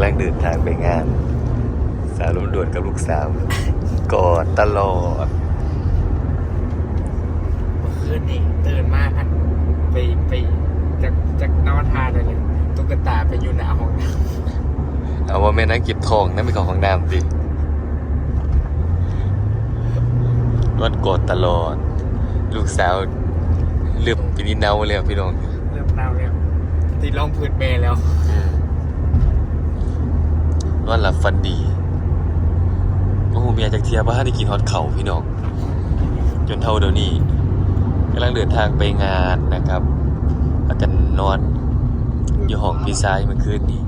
ำลังเดินทางไปงาน สาวลมด่วนกับลูกสาวกอดตลอดเมื่อคืนนี่ตื่นมาอันไปไปจากจากนอนทานเลยตุ๊กตาไปอยู่หน้าห้องน้เอาว่าแม่นั่งเก็บทองนั่นเป็นของของน้ำดินวดกอดตลอด ลูกสาวเลือบปีนี้เนาแล้วพี่น้องำเริ่มเน่าแล้วตีร่องพื้นเมย์แล้ว นอนหลับฟันดีโอ้โหเมียจากเทียบ้านได้กินฮอตเข่าพี่น้องจนเท่าเดี๋ยวนี้กำลังเดินทางไปงานนะครับแล้วกันนอนอยู่ห้องพี่ชายเมื่อคืนนี้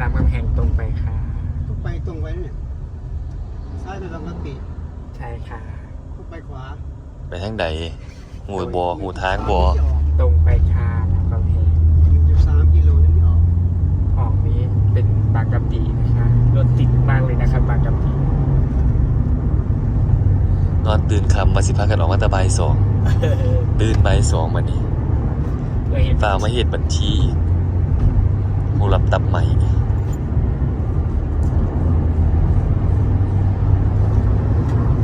รามกำแหงตรงไปค่ะ ต้องไปตรงไว้เนี่ย ซ้ายไปลำนักปีใช่ค่ะ ต้องไปขวา ไปทางใดหูบอหูทางบอตรงไปค่ะรามกำแหง จุดสามกิโลนี่ไม่ออก ออกนี้เป็น บางกะปินะคะรถติดมากเลยนะครับบางกะปินอนตื่นคำมาสิพากันออกมาแตะบายสองตื่นบ่ายสองมานี่เพื่อเห็นฟ้ามาเหตุบัญชีอีกหูหลับตับใหม่นี่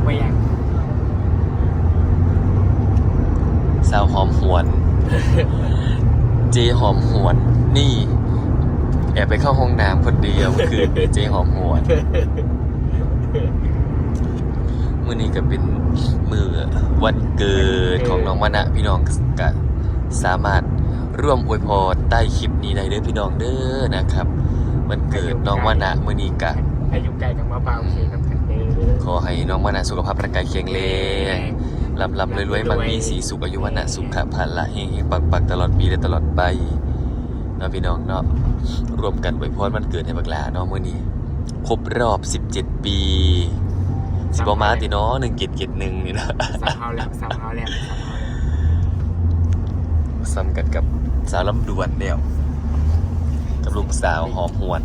ไม่อยากสาวหอมหวน เจหอมหวนนี่แอบไปเข้าห้องน้ำคนเดียวเมื่อคืนเจหอมหวนมื่อนี้ก็เป็นมือวันเกิดของน้องมานะพี่น้องก็สามารถร่วมอวยพรใต้คลิปนี้ได้เด้อพี่น้องเด้อนะครับ วันเกิดน้องมานะมื่อนี้ก็อายุไกลกับมะพร้าวเคน้ำกันเด้อขอให้น้องมานะสุขภาพร่างกายแข็งแรงลำลำรวยๆมั่งมีสีสุขอายุวันนะสุขภาละเฮงๆปังๆตลอดปีและตลอดไป เนาะพี่น้องเนาะรวมกันอวยพรวันเกิดให้บักหลาเนาะมื่อนี้ครบรอบ 17 ปีสิบประมาณติเนาะหนึ่งเกตเกตหนึ่งนี่นะสาวเฮาแล้วสาวเฮาแล้วสาวเฮาแล้วซ้ำกันกับสาวลำดวนเดียวกับลูกสาวหอมหวน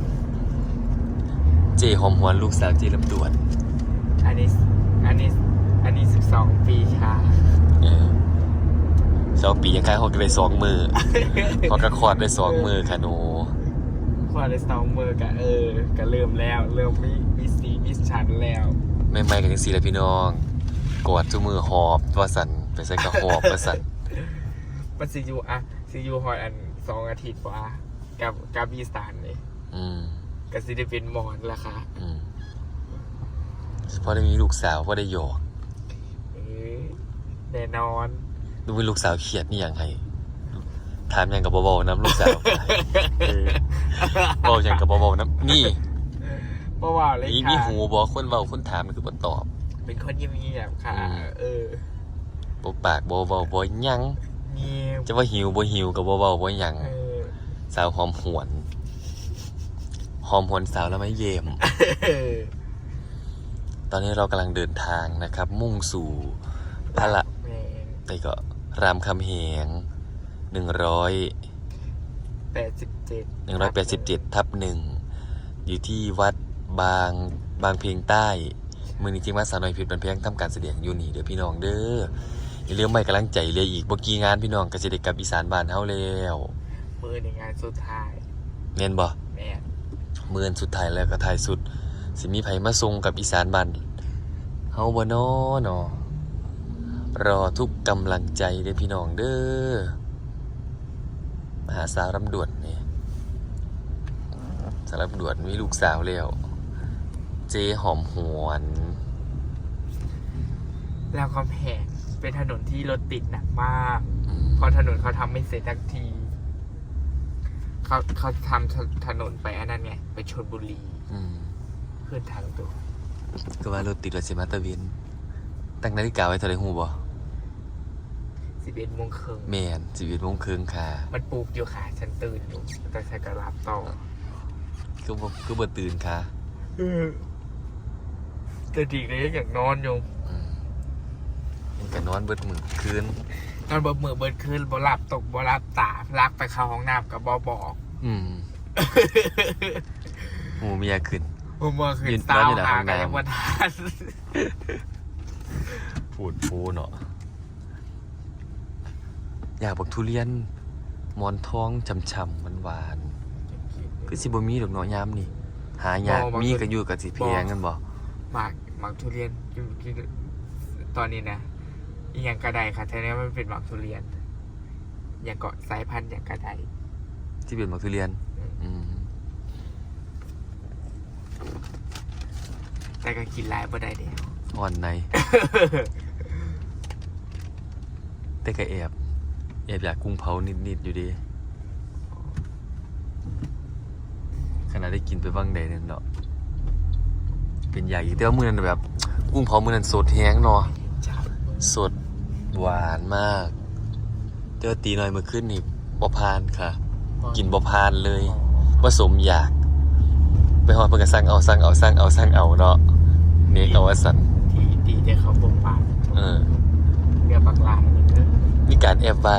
เจหอมหวนลูกสาวเจลำดวน อันนี้ อันนี้ อันนี้สิบสองปีค่ะ เออสองปียังค้างหกได้สองมือพอกระคอดได้สองมือค่ะหนูพอได้สองมือก็เออก็เริ่มแล้วเริ่มมีมีสีมีชันแล้วไม่ไม่กันจังสี่แหละพี่น้องกอดจุมือหอบว่าสันไปใส่กระหอบว่าสันมันซียูอะซียูฮอยอันสองอาทิตย์กว่ากับกับอีสานเลยอืมก็สิได้เป็นหมอนละค่ะอืมพอได้มีลูกสาวพอได้หยอกเออแน่นอน ดูเป็นลูกสาวเขียดนี่อย่างไรถามอย่างกับเบาๆน้ำลูกสาวเออเบาอย่างกับเบาๆน้ำนี่เพราะว่าเลยมีค่ะมีหูบอคนเบาคนถามมันคือบนตอบ เป็นคนเงียบๆค่ะ อืม เออบปากบเบาบอยัง เงียบจะว่าหิวบ่หิวกับบ่เบาบ่หยัง เออสาวหอมหวน หอมหวนสาวแล้วไม่เยม เออตอนนี้เรากำลังเดินทางนะครับ มุ่งสู่พระละแม่งไปก็ รามคำแหงหนึ่งร้อยแปดสิบเจ็ดหนึ่งร้อยแปดสิบเจ็ดทับหนึ่งอยู่ที่วัดบางบางเพียงใต้มือนี้จริงว่าสาวน้อยเพชรบันเพียงทำการแสดงอยู่นี่เด้อพี่น้องเด้ออย่าลืมไม่กำลังใจเลยอีกบ่กี่งานพี่น้องก็จะได้กลับอีสานบ้านเฮาแล้วมือในงานสุดท้ายเน้นบ่แม่งเมื่อนสุดท้ายแล้วก็ท้ายสุด สิมีไผมาส่งกับอีสานบ้านเฮาบ่น้อเนาะ รอทุกกำลังใจเด้อพี่น้องเด้อมาหาสาวรำดวนนี่สาวรำดวนมีลูกสาวแล้ว เจหอมหวน แล้วก็แพงเป็นถนนที่รถติดหนักมากอืมเพราะถนนเขาทำไม่เสร็จสักทีเขาเขาทำถถนนไปอันนั้นไงไปชนบุรีอืมขึ้นทางตัวก็ว่ารถติดรถสิมาตะเวนตั้งนาฬิกาไว้เท่าไรหูบ่ สิบเอ็ดโมงครึ่งแม่นชีวิตวงครึ่งค่ะ มันปลูกอยู่ค่ะ ฉันตื่นอยู่แต่ฉันก็รับต่อคือบ่คือบ่ตื่นค่ะแต่ดีก็ยังอยากนอนอยู่อืมมันก็นอนเบิดมื้อคืนนอนบ่มือเบิดขึ้นบ่หลับตกบ่หลับตาลักไปเข้าห้องน้ำกับบ่บอก อืมหูเมียขึ้น ผมว่าคืยือนสาวนอยู่หลังหาห้องกันน้ำยังบ่ทัน พูดพูเนาะ อยากบอกทุเรียนหมอนทองช่ำๆหวานๆคือสิบ่มีดอกเนาะยามนี่ หายากบ่บางมีคนก็อยู่กับสิแพงกันบ่หมากหมากทุเรียนอยู่ที่ตอนนี้นะอหย่างกระไดค่ะแท้ๆมันเป็นหมากทุเรียนอย่างเกาะสายพันธุ์อย่างกระไดที่เป็นมักทุเรียน อืมแต่ก็กินหลายบ่ได้เดียวอ่อนใน แต่ก็แอบ แอบอยากกุ้งเผานิด ๆ อยู่ดีขณะได้กินไปบ้างใดนั่นเนาะเป็นใหญ่แต่ว่ามื้อนั้นแบบ กุ้งเผามื้อนั้นสดแฮงเนาะจับสดหวานมากเจอตีหน่อยเมื่อคืนนี่บ่พานค่ะ กินบ่พานเลยผสมอยาก ไปหอดเพิ่นก็สั่งเอาสั่งเอาสั่งเอาสั่งเอาเนาะเนกเอาว่าสั่นที่ดีแต่เขาบ่ปากเออเรือปากหลายนี่เด้อมีการแอบว่า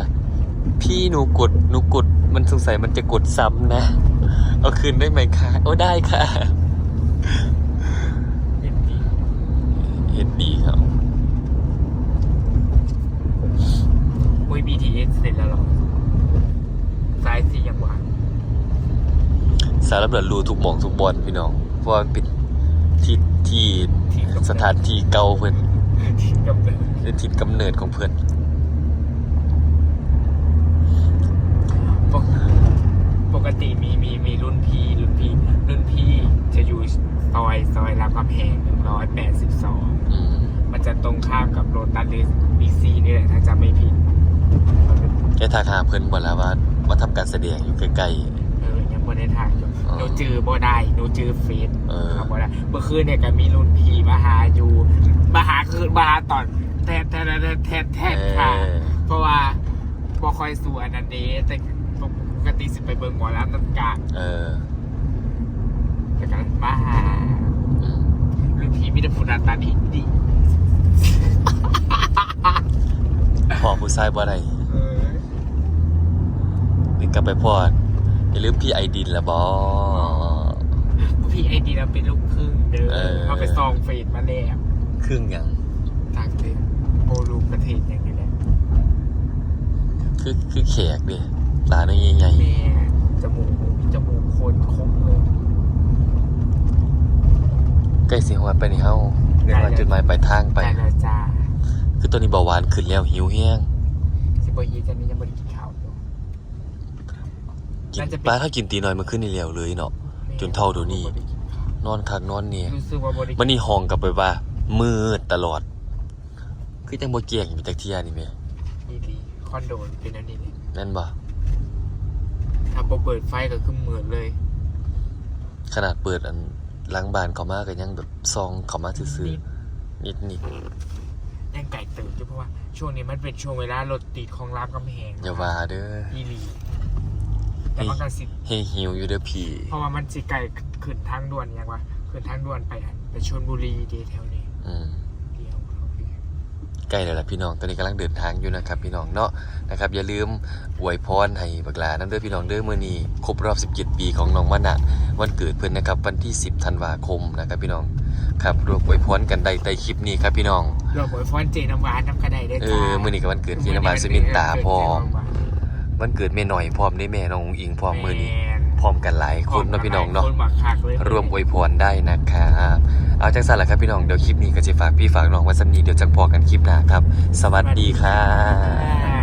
พี่หนูกดหนูกด มันสงสัยมันจะกดซ้ำนะ เอาคืนได้ไหมคะ โอ้ได้ค่ะ เห็นดี เห็นดีครับโอ้ย BTS เสร็จแล้วเหรอสายสียังหวานสารบัดรูทุกหมองทุกบอลพี่น้อง เพราะว่ามันเป็นที่ที่ที่กำเนิดสถานที่เก่าเพิ่นที่กำเนิดเป็นทิศกำเนิดของเพิ่น ปก ปกติมีมีมีรุ่นพี่รุ่นพี่รุ่นพี่จะอยู่ซอยซอยรามคำแหงหนึ่งร้อยแปดสิบสองอืมมันจะตรงข้ามกับโรตัสหรือบิ๊กซีนี่แหละถ้าจำไม่ผิดมันเป็นแกทักหาเพิ่นบ่แล้วว่ามาทำการแสดงอยู่ใกล้ เออยังบนในทางอยู่อ๋อหนูจือบ่ได้หนูจือเฟซเออ ครับบ่ได้เมื่อคืนเนี่ยก็มีรุ่นพี่มาหาอยู่มาหาคือมาหาตอนแทนแทนแทนแทนแทๆนเอค่ะ อ เพราะว่าบ่ค่อยสู้อันนั้นเด้แต่ป กติสิไปเบิ่งหมอลำน้ำกลางเออแต่ก็มาหาอืมรุ่นพี่มิตรพุนาตาดีดีพอผู้ชายบ่ได้เออนี่กลับไปพอดอย่าลืมพี่ไอดินละบ่พี่ไอดีเราเป็นลูกครึ่งเด้อเออ เขาไปซองเฟซมาแล้วครึ่งหยังจากเต็มโบลูประเทศอย่างนี้แหละคือคือแขกดิ ตาใหญ่แม่จมูกจมูกโคนคมเลยๆใกล้สิฮอดไปนี่เฮาเรียกว่าจุดหมายปลายทางไปไปแล้วจ้าคือตัวนี้เบาหวานขึ้นแล้วหิวแห้งสิบฮีจันนี้ยังไม่ได้กินข้าวอยู่ กินน่าจะเป็น ปลาถ้ากินตีน้อยเมาขึ้นนี่แล้วเลยเนาะ จนเท่าเดี๋ยวนี้นอนคักนอนเนี่ย รู้สึกว่าบริมันนี่ห้องกลับไปว่า มืดตลอด คือจังบ่เกี่ยงอยู่จักเที่ยนี่แม่ดีดีคอนโดเป็นอันนี้เลยนั่นบ่ ถ้าพอเปิดไฟก็คือเหมือนเลย ขนาดเปิดอันหล้างบ้านเขามาก็ยังแบบซองเขามาซื่อๆนิดยังไก่ตื่นอยู่เพราะว่า ช่วงนี้มันเป็นช่วงเวลารถติดของรามกำแหงๆอย่าว่าเด้ออีหลีแต่มันก็สิให้หิวอยู่เด้อพี่เพราะว่ามันสิไก่ขึ้นทางด่วนอย่างว่าขึ้นทางด่วนไปอันไปชลบุรีดีแถวนี้ อืม เดียวเข้าไป ใก ล้แล้วล่ะพี่น้อง ตอนนี้กำลังเดินทางอยู่นะครับพี่น้องเนาะนะครับอย่าลืมอวยพรให้บักหลานั่นเด้อพี่น้องเด้อมื้อนี้ครบรอบ17ปีของน้องมะนะวันเกิดเพิ่นนะครับวันที่ 10ธันวาคมนะครับพี่น้องครับรวมอวยพรกันได้ใต้คลิปนี้ครับพี่น้องรวมบอยฟอนเจน้ำหวานน้ำกระไดได้เอจ้าอมื้อนี้ก็วันเกิดพี่น้ำหวานสมินตาพร้อมวันเกิดแม่หน่อยพร้อมได้แม่น้องอุ๋งอิงพร้อมมื้อนี้ พร้อมกันหลายคนเนาะพี่น้องเนาะคนบักคักเลยรวมอวยพรได้นะครับเอาจังสั่นแหละครับพี่น้องเดี๋ยวคลิปนี้ก็จะฝากพี่ฝากน้องไว้สำนีเดี๋ยวจังพอกันคลิปหน้าครับ สวัสดีครับ